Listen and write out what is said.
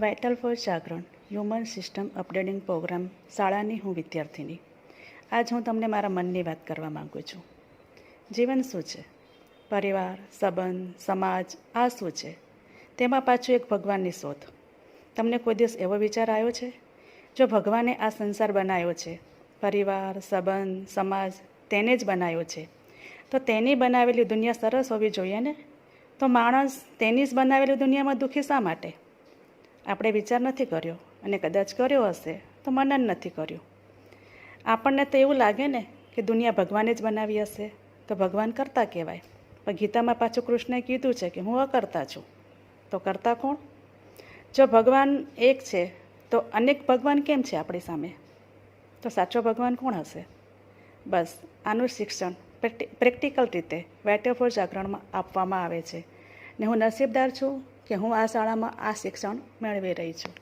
Vital for Jagran human system updating program શાળાની હું વિદ્યાર્થીની. આજ હું તમને મારા મનની વાત કરવા માગું છું. જીવન શું છે? પરિવાર, સંબંધ, સમાજ, આ શું છે? તેમાં પાછું એક ભગવાનની શોધ. તમને કોઈ દિવસ એવો વિચાર આવ્યો છે? જો ભગવાને આ સંસાર બનાવ્યો છે, પરિવાર, સંબંધ, સમાજ, તેને જ બનાવ્યો છે, તો તેની બનાવેલી દુનિયા સરસ હોવી જોઈએ ને? તો માણસ તેની જ બનાવેલી દુનિયામાં દુઃખી શા માટે? આપણે વિચાર નથી કર્યો અને કદાચ કર્યો હશે તો મનન નથી કર્યું. આપણને તો એવું લાગે ને કે દુનિયા ભગવાને જ બનાવી હશે, તો ભગવાન કરતા કહેવાય. પણ ગીતામાં પાછું કૃષ્ણએ કીધું છે કે હું અકર્તા છું. તો કરતા કોણ? જો ભગવાન એક છે, તો અનેક ભગવાન કેમ છે આપણી સામે? તો સાચો ભગવાન કોણ હશે? બસ, આનું શિક્ષણ પ્રેક્ટિકલ રીતે વેટર ફોર જાગરણમાં આપવામાં આવે છે. ને હું નસીબદાર છું? કે હું આ શાળામાં આ શિક્ષણ મેળવી રહી છું.